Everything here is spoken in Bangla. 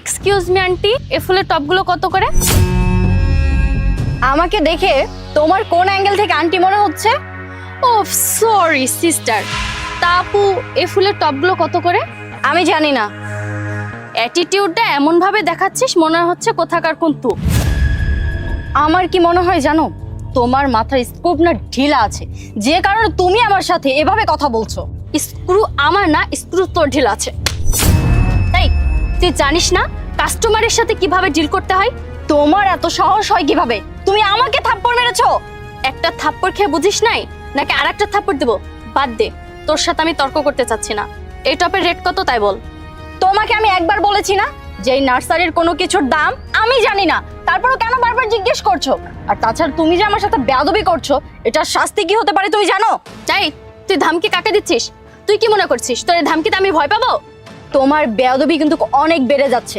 এক্সকিউজ মি আন্টি এ ফুলের টপগুলো কত করে? আমাকে দেখে তোমার কোন অ্যাঙ্গেল থেকে আন্টি মনে হচ্ছে? ও সরি সিস্টার তাপু এ ফুলের টপগুলো কত করে? আমি জানি না। অ্যাটিটিউডটা এমন ভাবে দেখাচ্ছিস মনে হচ্ছে কোথাকার কোন তু আমার কি মনে হয় জানো? তোমার মাথার স্কোপ না ঢিলা আছে। যে কারণে তুমি আমার সাথে এভাবে কথা বলছো। স্ক্রু আমার না স্ক্রু তোর ঢিলা আছে। তুই জানিস না কাস্টমারের সাথে কীভাবে ডিল করতে হয়? তোমার এত সাহস হয় কীভাবে? তুমি আমাকে থাপ্পড় মেরেছো! একটা থাপ্পড় খেয়ে বুঝিস নাই? নাকি আর একটা থাপ্পড় দেবো? বাদ দে, তোর সাথে আমি তর্ক করতে চাচ্ছি না। এই টপের রেট কত তাই বল। তোমাকে আমি একবার বলেছি না যে এই নার্সারির কোনো কিছুর দাম আমি জানি না। তারপরও কেন বারবার জিজ্ঞেস করছ? আর তাছাড়া তুমি যে আমার সাথে বেয়াদবি করছ, এটার শাস্তি কি হতে পারে তুমি জানো? তাই তুই ধামকি কাকে দিচ্ছিস? তুই কি মনে করছিস? তোর এই ধামকিতে আমি ভয় পাবো? তোমার বেয়াদবি কিন্তু অনেক বেড়ে যাচ্ছে।